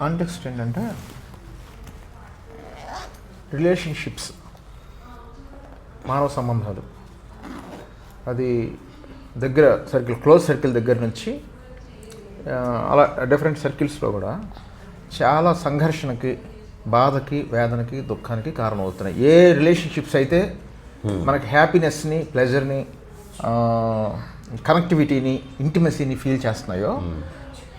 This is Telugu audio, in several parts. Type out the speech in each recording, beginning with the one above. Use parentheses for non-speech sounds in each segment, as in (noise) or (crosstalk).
కాంటెక్స్ట్ ఏంటంటే రిలేషన్షిప్స్ మానవ సంబంధాలు. అది దగ్గర సర్కిల్ క్లోజ్ సర్కిల్ దగ్గర నుంచి అలా డిఫరెంట్ సర్కిల్స్లో కూడా చాలా సంఘర్షణకి బాధకి వేదనకి దుఃఖానికి కారణమవుతున్నాయి. ఏ రిలేషన్షిప్స్ అయితే మనకి హ్యాపీనెస్ని ప్లెజర్ని కనెక్టివిటీని ఇంటిమసీని ఫీల్ చేస్తున్నాయో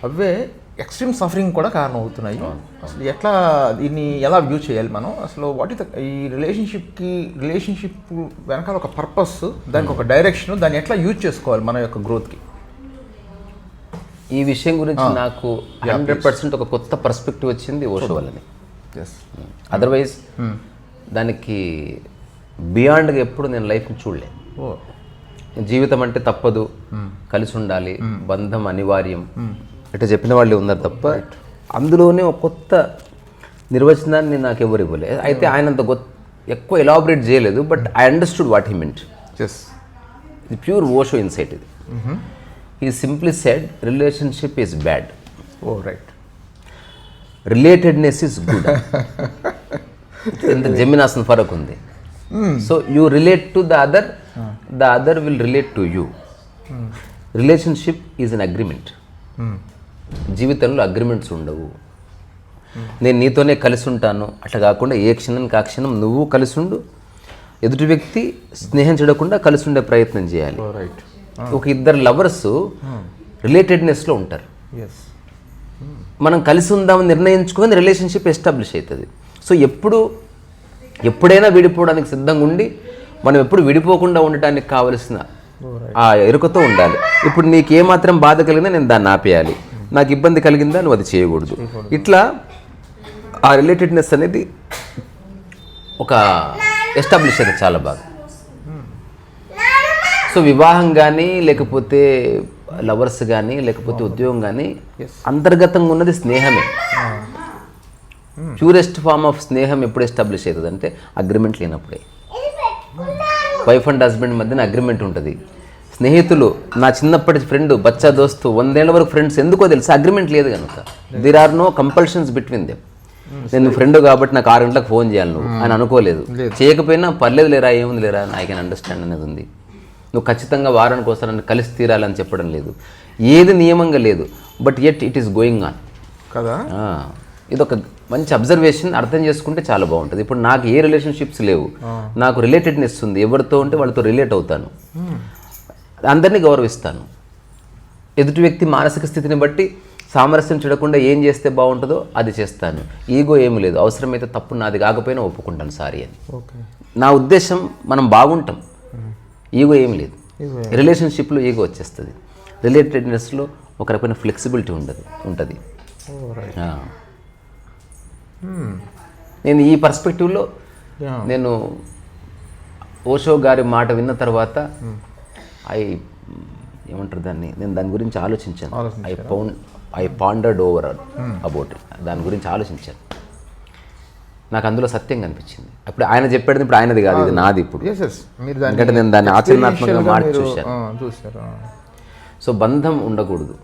అవే ఎక్స్ట్రీమ్ సఫరింగ్ కూడా కారణం అవుతున్నాయి అసలు ఎట్లా దీన్ని ఎలా వ్యూ చేయాలి మనం? అసలు వాట్ ఇస్ ఈ రిలేషన్షిప్కి రిలేషన్షిప్ వెనకాల ఒక పర్పస్ దానికి ఒక డైరెక్షన్ దాన్ని ఎట్లా యూజ్ చేసుకోవాలి మన యొక్క గ్రోత్కి ఈ విషయం గురించి నాకు హండ్రెడ్ పర్సెంట్ ఒక కొత్త పర్స్పెక్టివ్ వచ్చింది ఓషో వల్లని. అదర్వైజ్ దానికి బియాండ్గా ఎప్పుడు నేను లైఫ్ని చూడలే. ఓ. జీవితం అంటే తప్పదు. కలిసి ఉండాలి. బంధం అనివార్యం. ఇట్లా చెప్పిన వాళ్ళు ఉన్నారు తప్ప అందులోనే ఒక కొత్త నిర్వచనాన్ని నాకు ఎవరు ఇవ్వలేదు. అయితే ఆయన అంత గొప్ప ఎక్కువ ఎలాబరేట్ చేయలేదు but I understood what he meant is ఇది ప్యూర్ ఓషో ఇన్సైట్ ఇది. He simply said relationship is bad oh right relatedness is good ఎంత జమినాసన్ ఫరక్ ఉంది. So you relate to the other the other will relate to you relationship is an agreement జీవితంలో అగ్రిమెంట్స్ ఉండవు. నేను నీతోనే కలిసి ఉంటాను అట్లా కాకుండా ఏ క్షణానికి ఆ క్షణం నువ్వు కలిసి ఉండు ఎదుటి వ్యక్తి స్నేహం చెడకుండా కలిసి ఉండే ప్రయత్నం చేయాలి. ఓ రైట్ ఒక ఇద్దరు లవర్స్ రిలేటెడ్నెస్లో ఉంటారు. ఎస్ మనం కలిసి ఉందామని నిర్ణయించుకొని రిలేషన్షిప్ ఎస్టాబ్లిష్ అవుతుంది సో ఎప్పుడు ఎప్పుడైనా విడిపోవడానికి సిద్ధంగా ఉండి మనం ఎప్పుడు విడిపోకుండా ఉండటానికి కావలసిన ఆ ఎరుకతో ఉండాలి. ఇప్పుడు నీకు ఏమాత్రం బాధ కలిగిందా నేను దాన్ని ఆపేయాలి. నాకు ఇబ్బంది కలిగిందా నువ్వు అది చేయకూడదు. ఇట్లా ఆ రిలేటెడ్నెస్ అనేది ఒక ఎస్టాబ్లిష్ అవుతుంది చాలా బాగా. సో వివాహం కానీ లేకపోతే లవర్స్ కానీ లేకపోతే ఉద్యోగం కానీ అంతర్గతంగా ఉన్నది స్నేహమే. ప్యూరెస్ట్ ఫార్మ్ ఆఫ్ స్నేహం ఎప్పుడు ఎస్టాబ్లిష్ అవుతుంది అంటే అగ్రిమెంట్ లేనప్పుడే. వైఫ్ అండ్ హస్బెండ్ మధ్యన అగ్రిమెంట్ ఉంటుంది. స్నేహితులు నా చిన్నప్పటి ఫ్రెండ్ బచ్చా దోస్తు వందేళ్ళ వరకు ఫ్రెండ్స్ ఎందుకో తెలుసు అగ్రిమెంట్ లేదు కనుక. There are no compulsions between them నేను ఫ్రెండ్ కాబట్టి నాకు ఆరు గంటలకు ఫోన్ చేయాలి నువ్వు అని అనుకోలేదు. చేయకపోయినా పర్లేదు లేరా ఏముంది లేరా ఐ కెన్ అండర్స్టాండ్ అనేది ఉంది. నువ్వు ఖచ్చితంగా వారానికి ఒకసారి నన్ను కలిసి తీరాలని చెప్పడం లేదు. ఏది నియమంగా లేదు but yet it is going on కదా? ఇది ఒక మంచి అబ్జర్వేషన్ అర్థం చేసుకుంటే చాలా బాగుంటుంది. ఇప్పుడు నాకు ఏ రిలేషన్షిప్స్ లేవు. నాకు రిలేటెడ్నెస్ ఉంది. ఎవరితో ఉంటే వాళ్ళతో రిలేట్ అవుతాను. అందరినీ గౌరవిస్తాను. ఎదుటి వ్యక్తి మానసిక స్థితిని బట్టి సామరస్యం చూడకుండా ఏం చేస్తే బాగుంటుందో అది చేస్తాను. ఈగో ఏమి లేదు. అవసరమైతే తప్పు నాది కాకపోయినా ఒప్పుకుంటాను సారీ అని. నా ఉద్దేశం మనం బాగుంటాం. ఈగో ఏమి లేదు. రిలేషన్షిప్లో ఈగో వచ్చేస్తుంది. రిలేటెడ్నెస్లో ఒక రకమైన ఫ్లెక్సిబిలిటీ ఉండదు ఉంటుంది. ఆ. నేను ఈ పర్స్పెక్టివ్లో. నేను ఓషో గారి మాట విన్న తర్వాత ఐ ఏమంటారు దాన్ని? నేను దాని గురించి ఆలోచించాను. I pound I pondered over about దాని గురించి ఆలోచించాను. నాకు అందులో సత్యం కనిపించింది. అప్పుడు ఆయన చెప్పాడు ఇప్పుడు ఆయనది కాదు ఇది నాది ఇప్పుడు. ఎందుకంటే నేను దాన్ని ఆచరణాత్మకంగా మార్చి మీరు, చూశాను. సో బంధం ఉండకూడదు.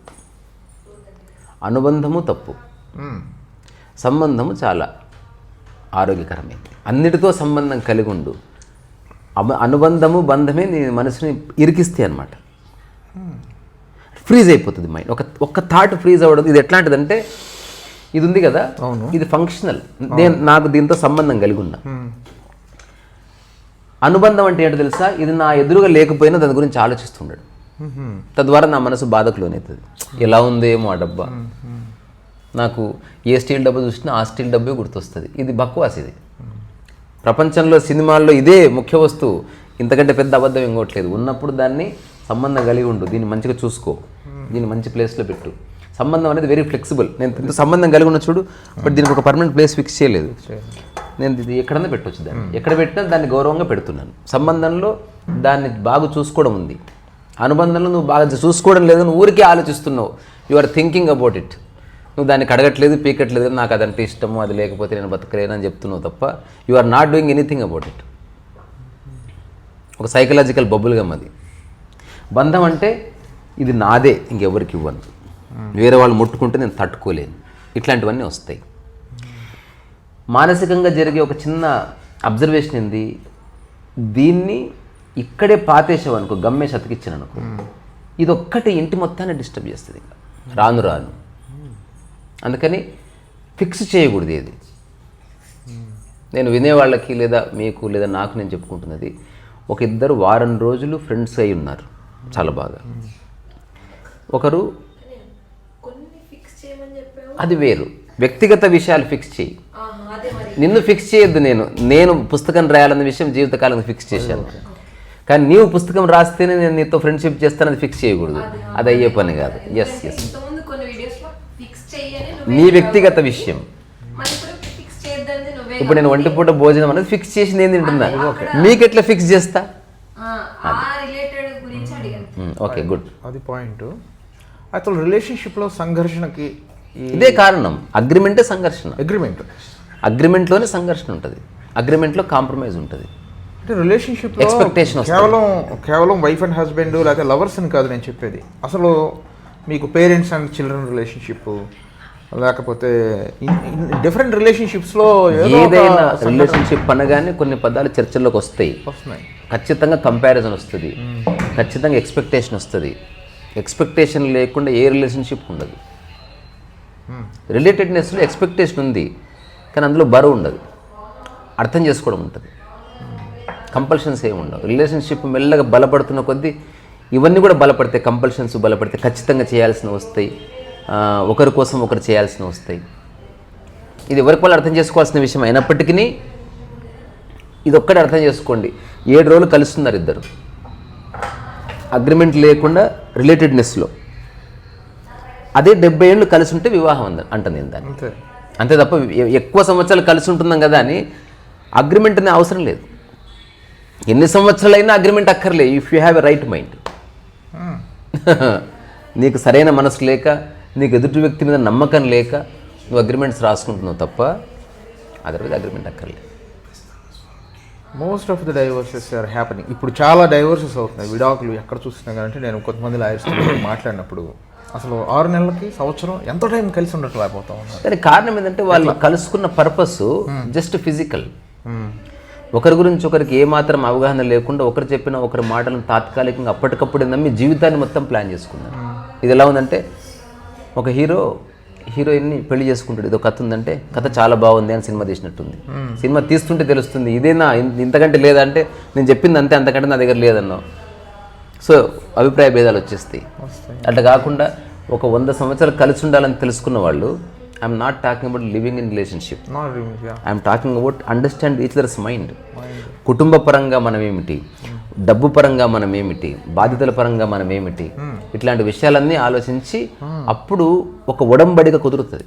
అనుబంధము తప్పు. సంబంధము చాలా ఆరోగ్యకరమైంది. అన్నిటితో సంబంధం కలిగి ఉండు అనుబంధము బంధమే నీ మనసుని ఇరికిస్తే అనమాట ఫ్రీజ్ అయిపోతుంది మైండ్ ఒక ఒక్క థాట్ ఫ్రీజ్ అవ్వడం ఇది ఎట్లాంటిదంటే ఇది ఉంది కదా ఇది ఫంక్షనల్ నేను నాకు దీంతో సంబంధం కలిగి ఉన్నా. అనుబంధం అంటే ఏంటో తెలుసా? ఇది నా ఎదురుగా లేకపోయినా దాని గురించి ఆలోచిస్తుండడు. తద్వారా నా మనసు బాధకు లోనవుతుంది ఎలా ఉందేమో ఆ డబ్బా. నాకు ఏ స్టీల్ డబ్బా చూసినా ఆ స్టీల్ డబ్బే గుర్తొస్తుంది. ఇది బక్వాస్ ఇది. ప్రపంచంలో సినిమాల్లో ఇదే ముఖ్య వస్తువు. ఇంతకంటే పెద్ద అబద్ధం ఇంకోట్లేదు. ఉన్నప్పుడు దాన్ని సంబంధం కలిగి ఉండు. దీన్ని మంచిగా చూసుకో. దీన్ని మంచి ప్లేస్లో పెట్టు. సంబంధం అనేది వెరీ ఫ్లెక్సిబుల్ నేను ఇంత సంబంధం కలిగి ఉన్న చూడు బట్ దీనికి ఒక పర్మనెంట్ ప్లేస్ ఫిక్స్ చేయలేదు. నేను ఇది ఎక్కడన్నా పెట్టొచ్చు దాన్ని. ఎక్కడ పెట్టినా దాన్ని గౌరవంగా పెడుతున్నాను. సంబంధంలో దాన్ని బాగా చూసుకోవడం ఉంది. అనుబంధంలో నువ్వు బాగా చూసుకోవడం లేదు నువ్వు ఊరికే ఆలోచిస్తున్నావు. You are thinking about it నువ్వు దాన్ని కడగట్లేదు పీకట్లేదు నాకు అదంటే ఇష్టము అది లేకపోతే నేను బతకలేను అని చెప్తున్నావు తప్ప you are not doing anything about it ఒక సైకలాజికల్ బబుల్గా అది. బంధం అంటే ఇది నాదే ఇంకెవరికి ఇవ్వను. వేరే వాళ్ళు ముట్టుకుంటే నేను తట్టుకోలేను. ఇట్లాంటివన్నీ వస్తాయి. మానసికంగా జరిగే ఒక చిన్న అబ్జర్వేషన్ ఏంది? దీన్ని ఇక్కడే పాతేసావు అనుకో గమ్మేసి అతికిచ్చాను అనుకో. ఇది ఒక్కటి ఇంటి మొత్తాన్ని డిస్టర్బ్ చేస్తుంది. ఇంకా రాను రాను. అందుకని ఫిక్స్ చేయకూడదు ఏది. నేను వినేవాళ్ళకి లేదా మీకు లేదా నాకు నేను చెప్పుకుంటున్నది ఒక ఇద్దరు వారం రోజులు ఫ్రెండ్స్ అయి ఉన్నారు. చాలా బాగా. ఒకరు అది వేరు. వ్యక్తిగత విషయాలు ఫిక్స్ చేయి. నిన్ను ఫిక్స్ చేయొద్దు నేను. నేను పుస్తకం రాయాలన్న విషయం జీవితకాలం ఫిక్స్ చేశాను. కానీ నీవు పుస్తకం రాస్తేనే నేను నీతో ఫ్రెండ్షిప్ చేస్తానని ఫిక్స్ చేయకూడదు. అది అయ్యే పని కాదు. ఎస్ ఎస్ ఇంతకుముందు కొన్ని వీడియోస్లో ఫిక్స్ చెయ్యని నువ్వే నీ వ్యక్తిగత విషయం. ఇప్పుడు నేను ఒంటి పూట భోజనం అనేది ఫిక్స్ చేసి నేను తింటున్నా. మీకు ఎట్లా ఫిక్స్ చేస్తా? ఆ, ఆ రిలేటెడ్ గురించి అడిగాను. Okay good. అది పాయింట్ అసలు రిలేషన్షిప్లో సంఘర్షణకి ఇదే కారణం. అగ్రిమెంటే సంఘర్షణ. అగ్రిమెంట్ అగ్రిమెంట్లోనే సంఘర్షణ ఉంటుంది. అగ్రిమెంట్లో కాంప్రమైజ్ ఉంటుంది. అంటే రిలేషన్షిప్ వస్తుంది. కేవలం కేవలం వైఫ్ అండ్ హస్బెండ్ లేకపోతే లవర్స్ అని కాదు నేను చెప్పేది. అసలు మీకు పేరెంట్స్ అండ్ చిల్డ్రన్ రిలేషన్షిప్ లేకపోతే డిఫరెంట్ రిలేషన్షిప్స్లో ఏదైనా రిలేషన్షిప్ అనగానే కొన్ని పదాలు చర్చల్లోకి వస్తాయి. వస్తున్నాయి. ఖచ్చితంగా కంపారిజన్ వస్తుంది. ఖచ్చితంగా ఎక్స్పెక్టేషన్ వస్తుంది. ఎక్స్పెక్టేషన్ లేకుండా ఏ రిలేషన్షిప్ ఉండదు. రిలేటెడ్నెస్లో ఎక్స్పెక్టేషన్ ఉంది కానీ అందులో బరువు ఉండదు. అర్థం చేసుకోవడం ఉంటుంది. కంపల్షన్స్ ఏమి ఉండవు. రిలేషన్షిప్ మెల్లగా బలపడుతున్న కొద్దీ ఇవన్నీ కూడా బలపడతాయి. కంపల్షన్స్ బలపడితే ఖచ్చితంగా చేయాల్సిన వస్తాయి. ఒకరి కోసం ఒకరు చేయాల్సిన వస్తాయి. ఇది ఎవరికి వాళ్ళు అర్థం చేసుకోవాల్సిన విషయం అయినప్పటికీ ఇది ఒక్కటి అర్థం చేసుకోండి. ఏడు రోజులు కలుస్తున్నారు ఇద్దరు. అగ్రిమెంట్ లేకుండా రిలేటెడ్నెస్లో అదే డెబ్బై ఏళ్ళు కలిసి ఉంటే వివాహం అంద అంట నేను దాన్ని. అంతే. తప్ప ఎక్కువ సంవత్సరాలు కలిసి ఉంటున్నాం కదా అని అగ్రిమెంట్ అనే అవసరం లేదు. ఎన్ని సంవత్సరాలైనా అగ్రిమెంట్ అక్కర్లే. If you have a right mind నీకు సరైన మనసు లేక నీకు ఎదుటి వ్యక్తి మీద నమ్మకం లేక నువ్వు అగ్రిమెంట్స్ రాసుకుంటున్నావు తప్ప అదర్వైజ్ అగ్రిమెంట్ అక్కర్లేదు. Most of the divorces are happening ఇప్పుడు చాలా డైవర్సెస్ అవుతున్నాయి. విడాకులు ఎక్కడ చూసినా కానీ అంటే నేను కొంతమంది లాయర్స్ మాట్లాడినప్పుడు అసలు ఆరు నెలలకి సంవత్సరం ఎంత టైం కలిసి ఉండట్లేకపోతా ఉన్నారు? దానికి కారణం ఏంటంటే వాళ్ళు కలుసుకున్న పర్పస్ జస్ట్ ఫిజికల్ ఒకరి గురించి ఒకరికి ఏమాత్రం అవగాహన లేకుండా ఒకరు చెప్పిన ఒకరి మాటలను తాత్కాలికంగా అప్పటికప్పుడే నమ్మి జీవితాన్ని మొత్తం ప్లాన్ చేసుకున్నారు. ఇది ఎలా ఉందంటే ఒక హీరో హీరోయిన్ని పెళ్ళి చేసుకుంటాడు. ఇది ఒక కథ ఉందంటే కథ చాలా బాగుంది అని సినిమా తీసినట్టుంది. సినిమా తీస్తుంటే తెలుస్తుంది ఇదేనా ఇంతకంటే లేదంటే నేను చెప్పింది అంతే అంతకంటే నా దగ్గర లేదన్నావు. సో అభిప్రాయ భేదాలు వచ్చేస్తాయి. అట్లా కాకుండా ఒక వంద సంవత్సరాలు కలిసి ఉండాలని తెలుసుకున్న వాళ్ళు I'm not talking about living in relationship I'm talking about understand each other's mind కుటుంబ పరంగా మనం ఏమిటి డబ్బు పరంగా మనం ఏమిటి బాధ్యతల పరంగా మనం ఏమిటి ఇట్లాంటి విషయాలన్నీ ఆలోచించి అప్పుడు ఒక ఒడంబడిక కుదురుతుంది.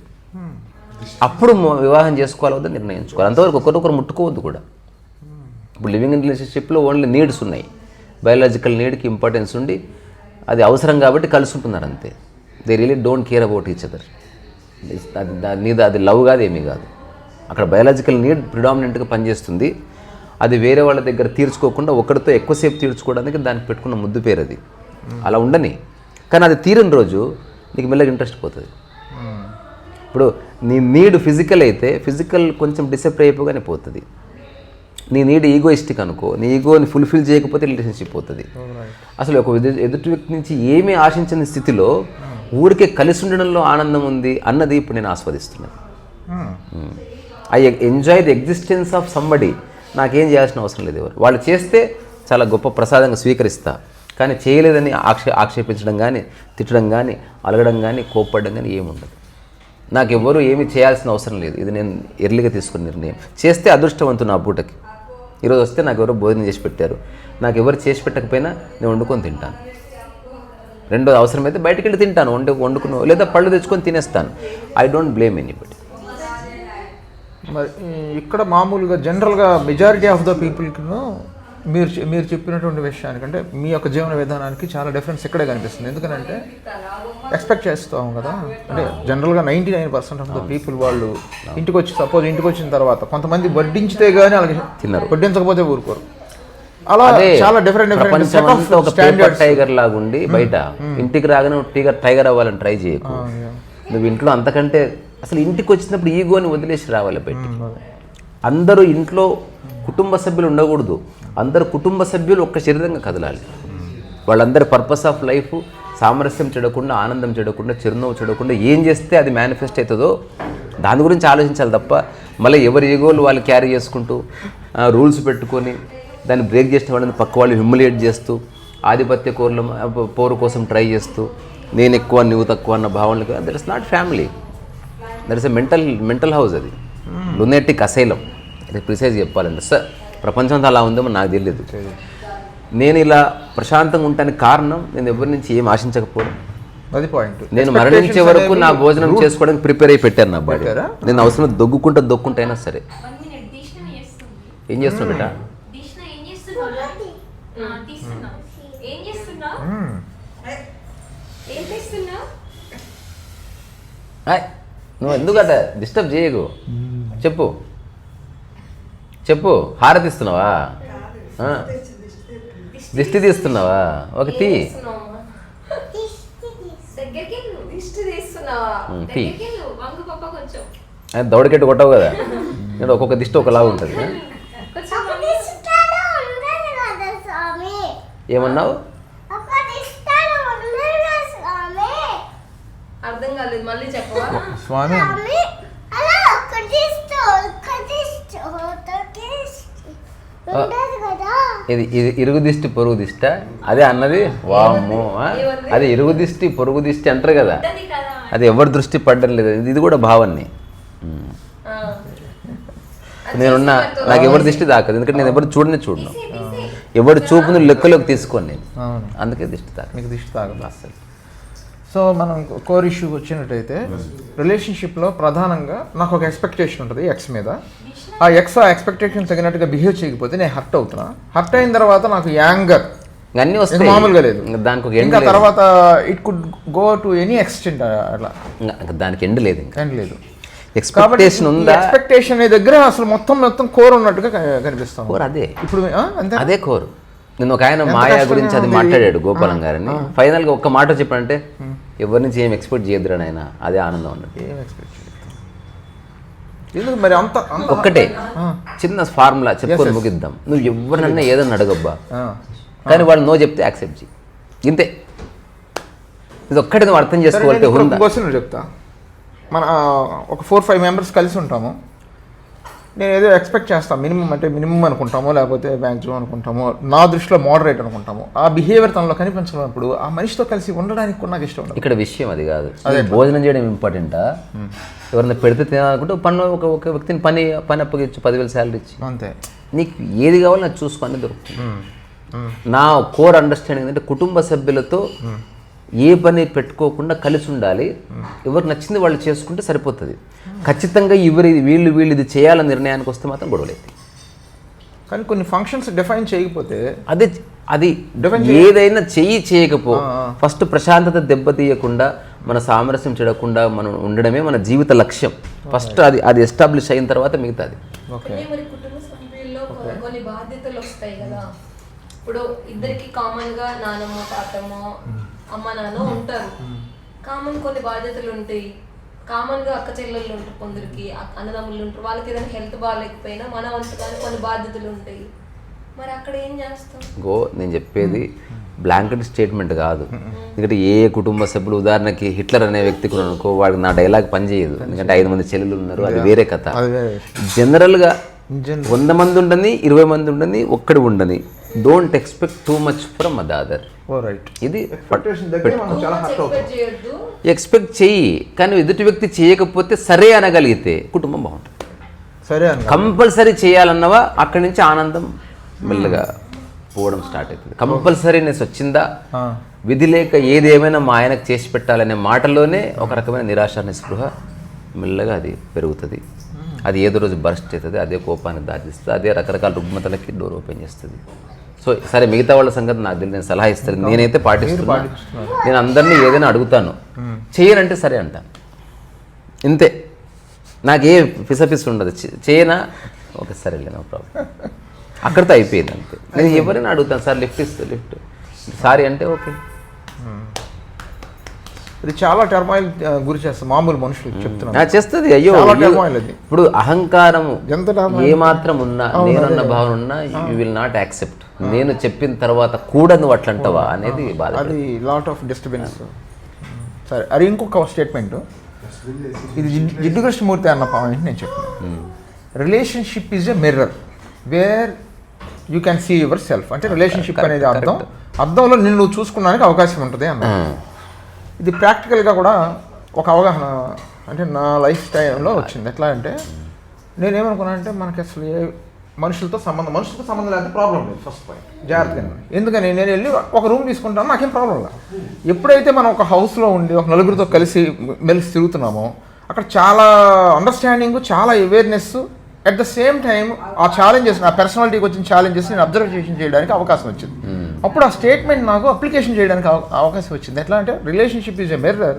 అప్పుడు మొ- వివాహం చేసుకోవాలి వద్ద నిర్ణయించుకోవాలి. అంతవరకు ఒకరొకరు ముట్టుకోవద్దు కూడా. ఇప్పుడు లివింగ్ ఇన్ రిలేషన్షిప్లో ఓన్లీ నీడ్స్ ఉన్నాయి. బయాలజికల్ నీడ్కి ఇంపార్టెన్స్ ఉండి అది అవసరం కాబట్టి కలిసి ఉంటున్నారు అంతే. They really don't care about each other మీద అది లవ్ కాదు ఏమీ కాదు. అక్కడ బయాలజికల్ నీడ్ ప్రిడామినెంట్గా పనిచేస్తుంది. అది వేరే వాళ్ళ దగ్గర తీర్చుకోకుండా ఒకరితో ఎక్కువసేపు తీర్చుకోవడానికి దానికి పెట్టుకున్న ముద్దు పేరు అది. అలా ఉండని. కానీ అది తీరని రోజు నీకు మెల్లగా ఇంట్రెస్ట్ పోతుంది. ఇప్పుడు నీ నీడ్ ఫిజికల్ అయితే ఫిజికల్ కొంచెం డిసెప్ట్ అయిపోగానే పోతుంది. నీ నీడ్ ఈగోయిస్టిక్ అనుకో నీ ఈగోని ఫుల్ఫిల్ చేయకపోతే రిలేషన్షిప్ పోతుంది. అసలు ఒక ఎదు- ఎదుటి వ్యక్తి నుంచి ఏమీ ఆశించని స్థితిలో ఊరికే కలిసి ఉండడంలో ఆనందం ఉంది అన్నది ఇప్పుడు నేను ఆస్వాదిస్తున్నాను I enjoy the existence of somebody నాకేం చేయాల్సిన అవసరం లేదు ఎవరు. వాళ్ళు చేస్తే చాలా గొప్ప ప్రసాదంగా స్వీకరిస్తా. కానీ చేయలేదని ఆక్షే ఆక్షేపించడం కానీ తిట్టడం కానీ అలగడం కానీ కోప్పడడం కానీ ఏముండదు నాకు ఎవ్వరూ ఏమీ చేయాల్సిన అవసరం లేదు. ఇది నేను ఎర్లీగా తీసుకున్న నిర్ణయం. చేస్తే అదృష్టవంతు నా పూటకి. ఈరోజు వస్తే నాకు ఎవరో భోజనం చేసి పెట్టారు. నాకు ఎవరు చేసి పెట్టకపోయినా నేను వండుకొని తింటాను. రెండో అవసరమైతే బయటకెళ్ళి వెళ్ళి తింటాను. వండు వండుకుని లేదా పళ్ళు తెచ్చుకొని తినేస్తాను. ఐ డోంట్ బ్లేమ్ ఎనీబడి మరి ఇక్కడ మామూలుగా జనరల్గా మెజారిటీ ఆఫ్ ద పీపుల్కి మీరు మీరు చెప్పినటువంటి విషయానికంటే మీ యొక్క జీవన విధానానికి చాలా డిఫరెన్స్ ఇక్కడే కనిపిస్తుంది. ఎందుకనంటే ఎక్స్పెక్ట్ చేస్తాం కదా. అంటే జనరల్గా ninety nine percent of the people వాళ్ళు ఇంటికి వచ్చి సపోజ్ ఇంటికి వచ్చిన తర్వాత కొంతమంది వడ్డించితే కానీ వాళ్ళకి తినరు. వడ్డించకపోతే ఊరుకోరు. అలా చాలా డిఫరెంట్ డిఫరెంట్ ఒక పేపర్ టైగర్ లాగా ఉండి బయట. ఇంటికి రాగానే టీగర్ టైగర్ అవ్వాలని ట్రై చేయకు. నువ్వు ఇంట్లో అంతకంటే అసలు ఇంటికి వచ్చినప్పుడు ఈగోని వదిలేసి రావాలి బయటికి. అందరూ ఇంట్లో కుటుంబ సభ్యులు ఉండకూడదు. అందరు కుటుంబ సభ్యులు ఒక్క శరీరంగా కదలాలి. వాళ్ళందరి పర్పస్ ఆఫ్ లైఫ్ సామరస్యం చెడకుండా ఆనందం చెడకుండా చిరునవ్వు చెడకుండా ఏం చేస్తే అది మేనిఫెస్ట్ అవుతుందో దాని గురించి ఆలోచించాలి తప్ప మళ్ళీ ఎవరి ఈగోలు వాళ్ళు క్యారీ చేసుకుంటూ రూల్స్ పెట్టుకొని దాన్ని బ్రేక్ చేసిన వాళ్ళని పక్క వాళ్ళు హ్యూమిలియేట్ చేస్తూ ఆధిపత్య కోర్ల పోరు కోసం ట్రై చేస్తూ నేను ఎక్కువ నువ్వు తక్కువ అన్న భావనలు that is not family that is a mental mental house అది. లునెటిక్ అసైలం ఇది ప్రిసైజ్ చెప్పాలంటే. సార్ ప్రపంచంతో అలా ఉందేమో నాకు తెలియదు నేను ఇలా ప్రశాంతంగా ఉండటానికి కారణం నేను ఎవరి నుంచి ఏం ఆశించకపోవడం అది పాయింట్ నేను మరణించే వరకు నా భోజనం చేసుకోవడానికి ప్రిపేర్ అయి పెట్టాను నా బాడీ? నేను అవసరం దొగ్గుకుంటా దొక్కుంటా అయినా సరే. ఏం చేస్తున్నా బిడ్డ? దీక్షణ ఏం నువ్వు ఎందుకట డిస్టర్బ్ చేయకు? చెప్పు. చెప్పు. హారతి ఇస్తున్నావా? ఆ. దిష్టి తీస్తున్నావా? ఒక తీ దౌడకెట్టు కొట్టవు కదా? (laughs) నేను ఒక్కొక్క దిష్టి ఒకలాగా ఉంటుంది. ఏమన్నావు అర్థం కాలేదు మళ్ళీ చెప్పవా స్వామి. ఇది ఇది ఇరుగు దిష్టి పొరుగు దిష్ట? అదే అన్నది? వామ్మో ఆ? అది ఇరుగు దిష్టి పొరుగు దిష్టి అంటారు కదా. అది ఎవరి దృష్టి పడ్డం లేదు. ఇది- ఇది కూడా భావన్ని. నేనున్న నాకు ఎవరి దృష్టి దాకదు ఎందుకంటే నేను ఎవరు చూడని చూడను. ఎవరు చూపును లెక్కలోకి తీసుకోను. నేను అవును. అందుకే దిష్టి తాక మీకు దిష్టి తాగదు అసలు సో మనం కోర్ ఇష్యూ వచ్చినట్టయితే రిలేషన్షిప్లో ప్రధానంగా నాకు ఒక ఎక్స్పెక్టేషన్ ఉంటుంది ఎక్స్ మీద. ఆ ఎక్స్ ఆ ఎక్స్పెక్టేషన్ తగినట్టుగా బిహేవ్ చేయకపోతే నేను హర్ట్ అవుతున్నా. హర్ట్ అయిన తర్వాత నాకు యాంగర్ ఇంకా అన్నీ వస్తాయి. మామూలుగా లేదు. ఇంకా దానికి ఒక ఎండ్ ఇంకా తర్వాత it could go to any extent అట్లా దానికి ఎండ్ లేదు ఇంకా. అండ్ లేదు. ఎక్స్పెక్టేషన్ ఉందా? ఎక్స్పెక్టేషన్ దగ్గర అసలు మొత్తం మొత్తం కోర్ ఉన్నట్టుగా కనిపిస్తాం కోర్ అదే. ఇప్పుడు అంతే? అదే కోరు నేను ఒక ఆయన మాయా గురించి అది. మాట్లాడాడు గోపాలం గారిని. ఫైనల్గా ఒక్క మాట చెప్పానంటే ఎవరి నుంచి ఏం ఎక్స్పెక్ట్ చేయద్దురా నాయన. అదే ఆనందం ఉన్నది ఏం ఎక్స్పెక్ట్ ఎందుకు మరి అంత ఒక్కటే. చిన్న ఫార్ములా చెప్పుకొని ముగిద్దాం. నువ్వు ఎవరినన్నా ఏదన్నా అడగబ్బా. కానీ వాళ్ళు నో చెప్తే యాక్సెప్ట్ చేయి ఇంతే. ఇది ఒక్కటి నువ్వు అర్థం చేసుకోవాలంటే చెప్తా. మన ఒక ఫోర్ ఫైవ్ మెంబర్స్ కలిసి ఉంటాము. నేను ఏదో ఎక్స్పెక్ట్ చేస్తాను మినిమం అంటే మినిమం అనుకుంటామో లేకపోతే మ్యాక్సిమం అనుకుంటామో నా దృష్టిలో మోడరేట్ అనుకుంటాము. ఆ బిహేవియర్ తనలో కనిపించినప్పుడు ఆ మనిషితో కలిసి ఉండడానికి కూడా నాకు ఇష్టం ఇక్కడ విషయం అది కాదు. నీకు భోజనం చేయడం ఇంపార్టెంటా ఎవరైనా పెడితే తినాలనుకుంటే పన్ను ఒక ఒక వ్యక్తిని పని పని అప్పగించు పదివేలు శాలరీ ఇచ్చి అంతే. నీకు ఏది కావాలో నాకు చూసుకొని దొరుకుతుంది నా కోర్ అండర్స్టాండింగ్ ఏంటంటే కుటుంబ సభ్యులతో ఏ పని పెట్టుకోకుండా కలిసి ఉండాలి. ఎవరు నచ్చింది వాళ్ళు చేసుకుంటే సరిపోతుంది. ఖచ్చితంగా ఎవరి వీళ్ళు వీళ్ళు ఇది చేయాలని నిర్ణయానికి వస్తే మాత్రం గొడవలేదు కానీ కొన్ని ఫంక్షన్స్ డిఫైన్ చేయకపోతే అదే అది ఏదైనా చెయ్యి చేయకపో. ఫస్ట్ ప్రశాంతత దెబ్బతీయకుండా మన సామరస్యం చెడకుండా మనం ఉండడమే మన జీవిత లక్ష్యం. ఫస్ట్ అది అది ఎస్టాబ్లిష్ అయిన తర్వాత మిగతాది. ఓకే. అంటే మరి కుటుంబ సభ్యుల్లో కొ- కొన్ని బాధ్యతలు వస్తాయి కదా. ఇప్పుడు ఇద్దరికి కామన్గా నానమ్మ తాతమ్మ అమ్మ నాన్న ఉంటారు. కామన్ కొన్ని బాధ్యతలు ఉంటాయి. కామన్గా అక్క చెల్లెళ్ళు ఉంటారు కొందరికి అన్నదమ్ములు ఉంటారు. వాళ్ళకి ఏదైనా హెల్త్ బాగాలేకపోయినా మన వంతుగానే కొన్ని బాధ్యతలు ఉంటాయి. మరి అక్కడ ఏం చేస్తాం? గో నేను చెప్పేది బ్లాంకెట్ స్టేట్మెంట్ కాదు. ఎందుకంటే ఏ కుటుంబ సభ్యులు ఉదాహరణకి హిట్లర్ అనే వ్యక్తి కూడా అనుకో వాడికి నా డైలాగ్ పనిచేయదు ఎందుకంటే ఐదు మంది చెల్లెలు ఉన్నారు అది వేరే కథ. జనరల్గా General. వంద మంది ఉండని ఇరవై మంది ఉండని ఒక్కడు ఉండని. Don't expect too much from other oh right ఇది ఎక్స్పెక్ట్ చేయొద్దు. ఎక్స్పెక్ట్ చెయ్యి కానీ ఎదుటి వ్యక్తి చేయకపోతే సరే అనగలిగితే కుటుంబం బాగుంటుంది. సరే కంపల్సరీ చేయాలన్నవా? అక్కడి నుంచి ఆనందం మెల్లగా పోవడం స్టార్ట్ అవుతుంది. కంపల్సరీనెస్ వచ్చిందా? విధి లేక ఏది ఏమైనా మా ఆయనకు చేసి పెట్టాలనే మాటలోనే ఒక రకమైన నిరాశ నిస్పృహ మెల్లగా అది పెరుగుతుంది. అది ఏదో రోజు బర్స్ట్ అవుతుంది అదే కోపాన్ని దాచిస్తుంది అదే రకరకాల రుగ్మతలకి డోర్ ఓపెన్ చేస్తుంది. సో సరే మిగతా వాళ్ళ సంగతి నాకు తెలియదు నేను సలహా ఇస్తాను. నేనైతే పాటిస్తున్నా. నేను అందరినీ ఏదైనా అడుగుతాను. చేయనంటే సరే అంటాను ఇంతే. నాకే పిసపిస్ ఉండదు. చేయనా? ఓకే సరే నో ప్రాబ్లం. అక్కడితో అయిపోయింది అంతే. నేను ఎవరైనా అడుగుతాను? సార్ లిఫ్ట్ ఇస్తే లిఫ్ట్. సారీ అంటే ఓకే. ఇది చాలా టర్మాయిల్ గురి చేస్తుంది. మామూలు మనుషులు చెప్తున్నాను. ఆ, చేస్తుంది. అయ్యో turmoil అది. ఇప్పుడు అహంకారము ఎంత? ఏ మాత్రం ఉన్నా నేనున్న భావన ఉన్నా యూ విల్ నాట్ యాక్సెప్ట్ నేను చెప్పిన తర్వాత కూడా నువ్వు అట్లంటావా అనేది బాధ అది లాట్ ఆఫ్ డిస్టర్బెన్స్ సరే అది ఇంకొక స్టేట్మెంట్ ఇది జిడ్డు- కృష్ణమూర్తి అన్న పాయింట్ నేను చెప్తున్నాను relationship is a mirror where you can see yourself అంటే రిలేషన్షిప్ అనేది అర్థం. అర్థంలో నిన్ను చూసుకోవడానికి అవకాశం ఉంటుంది అన్న ఇది ప్రాక్టికల్గా కూడా ఒక అవగాహన అంటే నా లైఫ్ స్టైల్లో వచ్చింది. ఎట్లా అంటే నేనేమనుకున్నాను అంటే మనకి అసలు ఏ మనుషులతో సంబంధం మనుషులతో సంబంధం లేకపోతే ప్రాబ్లం లేదు ఫస్ట్ పాయింట్ జాగ్రత్తగా ఎందుకని నేను వెళ్ళి ఒక రూమ్ తీసుకుంటాను నాకేం ప్రాబ్లం లేదు. ఎప్పుడైతే మనం ఒక హౌస్లో ఉండి ఒక నలుగురితో కలిసి మెలిసి తిరుగుతున్నామో అక్కడ చాలా అండర్స్టాండింగ్ చాలా awareness at the same time ఆ ఛాలెంజెస్ నా పర్సనాలిటీకి వచ్చిన ఛాలెంజెస్ నేను అబ్జర్వేషన్ చేయడానికి అవకాశం వచ్చింది. Hmm. అప్పుడు ఆ స్టేట్మెంట్ నాకు అప్లికేషన్ చేయడానికి అవ- అవకాశం వచ్చింది. ఎట్లా అంటే relationship is a mirror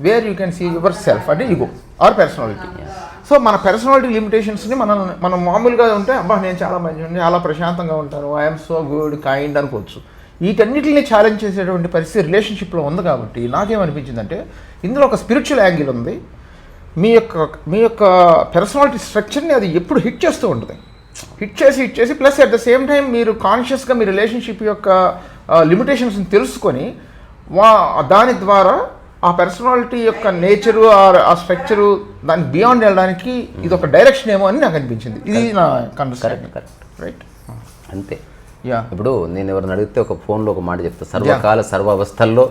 where you can see yourself అంటే ఈగో ఆర్ పర్సనాలిటీ సో మన పర్సనాలిటీ లిమిటేషన్స్ని మనం మనం మామూలుగా ఉంటే అబ్బా నేను చాలా మంచి చాలా ప్రశాంతంగా ఉంటాను ఐఎమ్ సో గుడ్ కైండ్ అనుకోవచ్చు. వీటన్నిటిని ఛాలెంజ్ చేసేటువంటి పరిస్థితి రిలేషన్షిప్లో ఉంది కాబట్టి నాకేమనిపించిందంటే ఇందులో ఒక స్పిరిచువల్ యాంగిల్ ఉంది. మీ యొక్క మీ యొక్క పర్సనాలిటీ స్ట్రక్చర్ని అది ఎప్పుడు హిట్ చేస్తూ ఉంటుంది. హిట్ చేసి హిట్ చేసి plus at the same time మీరు కాన్షియస్గా మీ రిలేషన్షిప్ యొక్క లిమిటేషన్స్ని తెలుసుకొని వా దాని ద్వారా ఆ పర్సనాలిటీ యొక్క నేచరు ఆ స్ట్రక్చరు దాని బియాండ్ వెళ్ళడానికి ఇది ఒక డైరెక్షన్ ఏమో అని నాకు అనిపించింది. ఇది నా కండర్స్టాండింగ్ కరెక్ట్ రైట్ అంతే. యా ఇప్పుడు నేను ఎవరిని అడిగితే ఒక ఫోన్లో ఒక మాట చెప్తా. సర్వకాల సర్వావస్థల్లో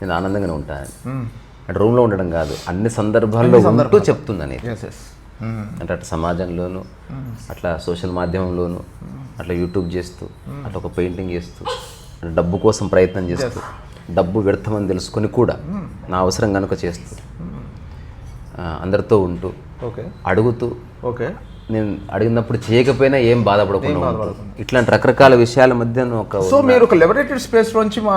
నేను ఆనందంగానే ఉంటాను అంటే రూమ్లో ఉండడం కాదు. అన్ని సందర్భాల్లో ఉంటూ చెప్తుందని ఎస్ ఎస్ అంటే అట్లా సమాజంలోను అట్లా సోషల్ మాధ్యమంలోను అట్లా యూట్యూబ్ చేస్తూ అట్లా ఒక పెయింటింగ్ చేస్తూ డబ్బు కోసం ప్రయత్నం చేస్తూ డబ్బు వ్యర్థమని తెలుసుకొని కూడా నా అవసరం కనుక చేస్తూ అందరితో ఉంటూ ఓకే. అడుగుతూ ఓకే. నేను అడిగినప్పుడు చేయకపోయినా ఏం బాధపడకుండా ఇట్లాంటి రకరకాల విషయాల మధ్య ఒక సో మీరు ఒక లిబరేటెడ్ స్పేస్ నుంచి మా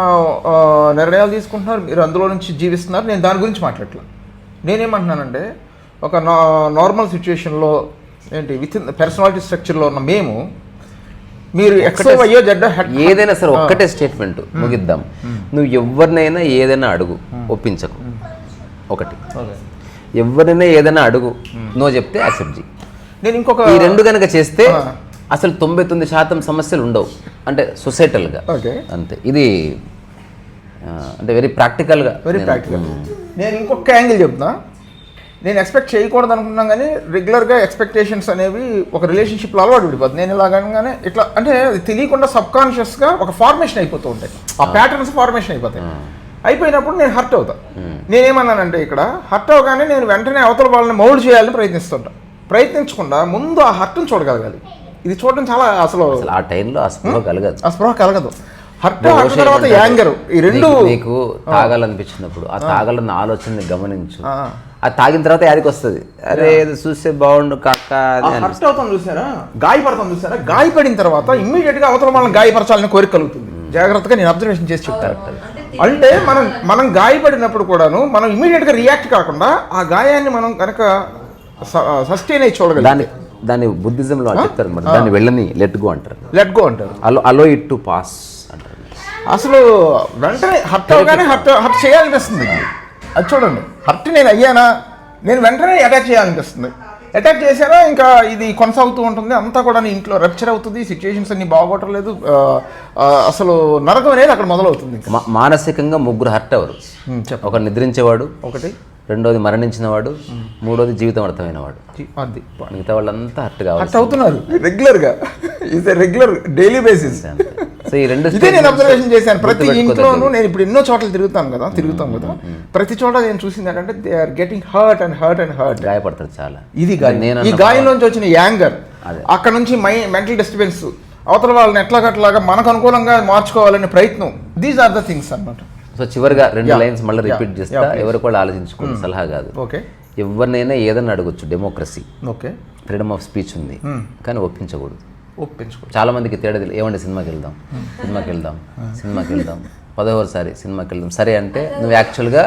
నిర్ణయాలు తీసుకుంటున్నారు మీరు అందులో నుంచి జీవిస్తున్నారు నేను దాని గురించి మాట్లాడట్లా. నేనేమంటున్నానంటే ఒక నా నార్మల్ సిచ్యుయేషన్లో ఏంటి విత్ ఇన్ పర్సనాలిటీ స్ట్రక్చర్లో ఉన్న మేము మీరు ఎక్సో అయ్యో జడ్డ హెడ్ ఏదైనా సరే ఒక్కటే స్టేట్మెంట్ ముగిద్దాం. నువ్వు ఎవరినైనా ఏదైనా అడుగు ఒప్పించకు. ఒకటి. ఎవరినైనా ఏదైనా అడుగు నువ్వు చెప్తే యాక్సెప్ట్ చేయి నేను ఇంకొక ఈ రెండు కనుక చేస్తే అసలు తొంభై తొమ్మిది శాతం సమస్యలు ఉండవు. అంటే సొసైటల్గా ఓకే అంతే. ఇది అంటే వెరీ ప్రాక్టికల్గా వెరీ ప్రాక్టికల్ నేను ఇంకొక యాంగిల్ చెప్తున్నా. నేను ఎక్స్పెక్ట్ చేయకూడదు అనుకున్నాం కానీ రెగ్యులర్గా ఎక్స్పెక్టేషన్స్ అనేవి ఒక రిలేషన్షిప్లో అలవాటు పడిపోతుంది నేను ఇలాగనగానే ఇట్లా అంటే అది తెలియకుండా సబ్ కాన్షియస్గా ఒక ఫార్మేషన్ అయిపోతూ ఉంటాయి. ఆ ప్యాటర్న్స్ ఫార్మేషన్ అయిపోతాయి. అయిపోయినప్పుడు నేను హర్ట్ అవుతా. నేనేమన్నానంటే ఇక్కడ హర్ట్ అవగానే నేను వెంటనే అవతల వాళ్ళని మౌల్డ్ చేయాలని ప్రయత్నిస్తుంటా. ప్రయత్నించకుండా ముందు ఆ హర్ట్ని చూడగలగాలి. ఇది చూడడం చాలా అసలు ఆ టైంలో ఆ స్పృహ కలగదు. ఆ స్పృహ కలగదు. హర్ట్ తర్వాత? యాంగర్ ఈ రెండు నీకు- తాగాలనిపించినప్పుడు ఆ తాగాలన్న ఆలోచనని గమనించు. అది తాగిన తర్వాత యాదికి వస్తుంది. అరే చూస్తే బాగుండు కాక. హర్ట్ అవుతాం చూసారా? గాయపడతాం చూసారా? గాయపడిన తర్వాత ఇమ్మీడియట్గా అవతల వాళ్ళని గాయపరచాలని కోరిక కలుగుతుంది. జాగ్రత్తగా నేను అబ్జర్వేషన్ చేసి చెప్తాను. అంటే మనం మనం గాయపడినప్పుడు కూడాను మనం ఇమ్మీడియట్గా రియాక్ట్ కాకుండా ఆ గాయాన్ని మనం కనుక సస్టైన్ అయి చూడగలం దాన్ని దాన్ని బుద్ధిజంలో చెప్తారు మరి. దాన్ని వెళ్ళని లెట్ గో అంటారు. లెట్ గో అంటారు. Allow allow it to pass అంటారు. అసలు వెంటనే హర్ట్ అవగానే హర్ట్ హర్ట్ చేయాలనిపిస్తుంది. అది చూడండి. హర్ట్ నేను అయ్యానా? నేను వెంటనే అటాక్ చేయాలనిపిస్తుంది. అటాక్ చేశానా? ఇంకా ఇది కొనసాగుతూ ఉంటుంది. అంతా కూడా నీ ఇంట్లో రప్చర్ అవుతుంది. సిచ్యుయేషన్స్ అన్ని బాగోటలేదు అసలు నరకం అనేది అక్కడ మొదలవుతుంది మానసికంగా ముగ్గురు హర్ట్ చెప్ప. ఒక నిద్రించేవాడు. ఒకటి. రెండోది మరణించినవాడు మూడోది జీవితం అర్థమైనవాడు అది. మిగతా వాళ్ళంతా హర్ట్ కావాలి హర్ట్ అవుతున్నారు. రెగ్యులర్గా. Is regular daily basis so ఈ రెండు ఇదే నేను అబ్జర్వేషన్ చేశాను. ప్రతి. ఇంట్లోనూ నేను ఇప్పుడు ఎన్నో చోట్ల తిరుగుతాను కదా తిరుగుతాం కదా. ప్రతి చోట నేను చూసింది ఏంటంటే they are getting hurt and hurt and hurt గాయపడతారు చాలా. ఇది నేను ఈ గాయంలోంచి వచ్చిన యాంగర్ అదే. అక్కడ నుంచి మై మెంటల్ డిస్టర్బెన్స్ అవతల వాళ్ళని ఎట్లాగట్లాగా మనకు అనుకూలంగా మార్చుకోవాలనే ప్రయత్నం. దీస్ ఆర్ ద థింగ్స్ అన్నమాట. సో చివరిగా రెండు. లైన్స్ మళ్ళీ. రిపీట్ చేస్తా. ఎవరికి కూడా ఆలోచించుకుని సలహా కాదు. ఓకే ఎవరినైనా ఏదైనా అడగొచ్చు democracy okay freedom of speech ఉంది. కానీ ఒప్పించకూడదు. ఒప్పించుకో చాలా మందికి తేడా ఏమంటే సినిమాకి వెళ్దాం. సినిమాకి వెళ్దాం. (laughs) సినిమాకి వెళ్దాం. (laughs) పదహారుసారి సినిమాకి వెళ్దాం. సరే అంటే నువ్వు యాక్చువల్గా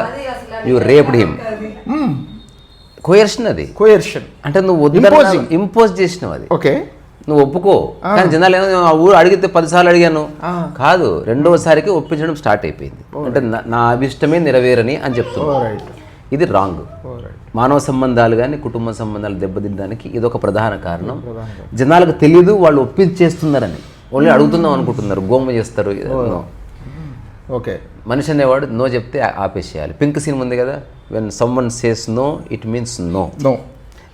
యూ రేప్డ్ హిమ్ కోయర్షన్ అది. కోయర్షన్ అంటే నువ్వు ఇంపోజ్ చేసినావు అది. ఓకే నువ్వు ఒప్పుకో. కానీ జనాలు ఏమో ఆ ఊరు అడిగితే పదిసార్లు అడిగాను. కాదు రెండవసారికి ఒప్పించడం స్టార్ట్ అయిపోయింది. అంటే నా- అభిష్టమే నెరవేరని అని చెప్తున్నా రైట్. ఇది రాంగ్. మానవ సంబంధాలు కానీ కుటుంబ సంబంధాలు దెబ్బతినడానికి ఇది ఒక ప్రధాన కారణం. జనాలకు తెలియదు వాళ్ళు ఒప్పించేస్తున్నారని. ఓన్లీ అడుగుతున్నాం అనుకుంటున్నారు గోమ చేస్తారు. ఓకే. మనిషి అనేవాడు నో చెప్తే ఆపేసేయాలి. పింక్ సీన్ ఉంది కదా when someone says no it means no no.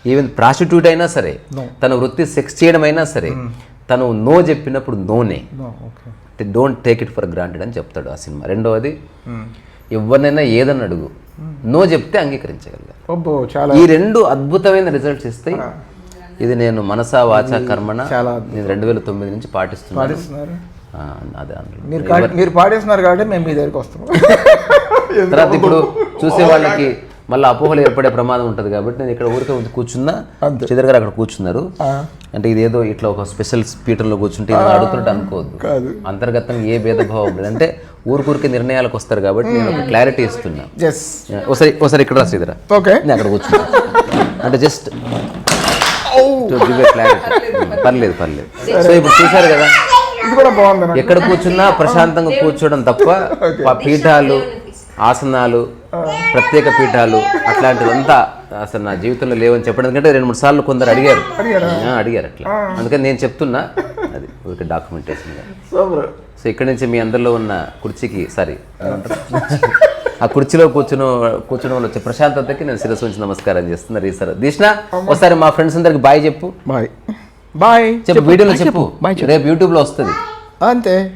Even prostitute అయినా సరే తన వృత్తి సెక్స్ చేయడం అయినా సరే తను నో చెప్పినప్పుడు Noney don't take it for granted అని చెప్తాడు ఆ సినిమా. రెండవది ఎవరినైనా ఏదని అడుగు. నో చెప్తే అంగీకరించగలగాలి. ఈ రెండు అద్భుతమైన రిజల్ట్స్ ఇస్తాయి ఇది నేను మనసా వాచ కర్మణ నేను రెండు వేల తొమ్మిది నుంచి పాటిస్తున్నాను. అదే. మీరు పాడేస్తున్నారు కాబట్టి మేము మీ దగ్గరికి వస్తాం. తర్వాత ఇప్పుడు (laughs) చూసే వాళ్ళకి మళ్ళీ అపోహలు ఏర్పడే ప్రమాదం ఉంటుంది కాబట్టి నేను ఇక్కడ ఊరికే వచ్చి కూర్చున్నా. చిదర్ గారు అక్కడ కూర్చున్నారు. అంటే ఇదేదో ఇట్లా ఒక స్పెషల్ స్పీటర్లో కూర్చుంటే ఇది అడుగుతున్నట్టు అనుకోవద్దు. కాదు. అంతర్గతంగా ఏ భేదభావం అంటే ఊరికూరికి నిర్ణయాలకు వస్తారు కాబట్టి నేను ఒక క్లారిటీ ఇస్తున్నా. ఒకసారి ఒకసారి ఇక్కడ రాసిదిరా ఓకే. నేను అక్కడ కూర్చున్నా. అంటే జస్ట్ క్లారిటీ. పర్లేదు పర్లేదు. సో ఇప్పుడు చూశారు కదా. ఎక్కడ కూర్చున్నా ప్రశాంతంగా కూర్చోవడం తప్ప (laughs) పీఠాలు ఆసనాలు ప్రత్యేక పీఠాలు అట్లాంటిదంతా అసలు నా జీవితంలో లేవని చెప్పడం. ఎందుకంటే రెండు మూడు సార్లు కొందరు అడిగారు. అడిగారు? అట్లా. అందుకని నేను చెప్తున్నా అది ఊరికి డాక్యుమెంటేషన్గా సూపర్. సో ఇక్కడి నుంచి మీ అందరిలో ఉన్న కుర్చీకి సారీ ఆ కుర్చీలో కూర్చుని కూర్చుని వాళ్ళు వచ్చే ప్రశాంతతకి నేను శిరస్సు ఉంచి నమస్కారం చేస్తున్నా. రీసర్ దీష్ణ ఒకసారి మా ఫ్రెండ్స్ అందరికి బాయ్ చెప్పు. బాయ్. బాయ్. చెప్పు వీడియోలో చెప్పు. రేపు యూట్యూబ్లో వస్తుంది. అంతే.